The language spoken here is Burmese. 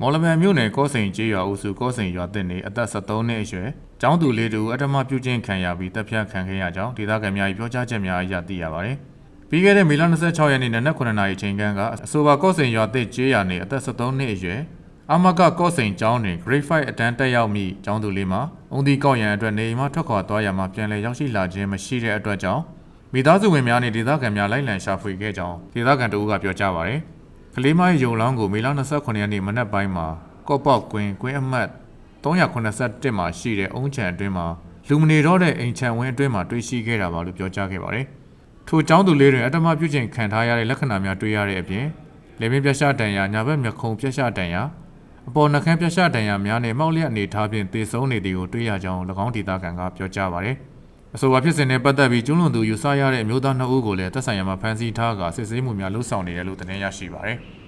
မော်လမြိုင်မြို့နယ်ကောစိန်ကျေးရွာအုပ်စုကောစိန်ရွာသစ်နေအသက်73နှစ်အရွယ်ကျောင်းသူလေးတူအထမပြုချင်းခံရပြီးတပ်ဖြတ်ခံခဲ့ရကြောင်းဒေသခံများ၏ပြောကြားချက်များအရသိရပါတယ်။ပြီးခဲ့တဲ့မေလ26ရက်နေ့နနက်9:00နာရီချိန်ခန့်ကအဆိုပါကောစိန်ရွာသစ်ကျေးရွာနေအသက်73နှစ်အရွယ်အမကကောစိန်ကျောင်းတွင် Grade 5အတန်းတက်ရောက်မိကျောင်းသူလေးမှာအုံဒီကောက်ရန်အတွက်နေအိမ်မှထွက်ခွာသွားရမှာပြန်လည်ရောက်ရှိလာခြင်းမရှိတဲ့အတွက်ကြောင့်မိသားစုဝင်များနဲ့ဒေသခံများလိုက်လံရှာဖွေခဲ့ကြောင်းဒေသခံတအူးကပြောကြားပါတယ်။က လေးမရဲ့ယုံလောင်းကိုမေလ29ရက်နေ့မနက်ပိုင်းမှာကော့ပေါက်ကွင်းကွင်းအမှတ်381မှာရှိတဲ့အုံးချံအတွင်းမှာလူမနေတော့တဲ့အိမ်ချံဝင်းအတွင်းမှာတွေ့ရှိခဲ့တာပါလို့ပြောကြားခဲ့ပါတယ်။ထိုကျောင်းသူလေးတွင်အတ္တမပြုကျင့်ခံထားရတဲ့လက္ခဏာများတွေ့ရတဲ့အပြင်လေမင်းပြတ်ရှတန်ရာညာဘက်မျက်ခုံးပြတ်ရှတန်ရာအပေါ်နှကန်းပြတ်ရှတန်ရာများနဲ့မောက်လျက်အနေထားဖြင့်သေဆုံးနေသည်ကိုတွေ့ရကြောင်း၎င်းဒေသခံကပြောကြားပါတယ်။ အဆိုပါဖြစ်စဉ်နဲ့ပတ်သက်ပြီးကျွလွန်သူယူဆရတဲ့အမျိုးသားနှစ်ဦးကိုလည်းသက်ဆိုင်ရာမှာဖမ်းဆီးထားကစစ်ဆေးမှုများလှုပ်ဆောင်နေတယ်လို့သတင်းရရှိပါတယ်။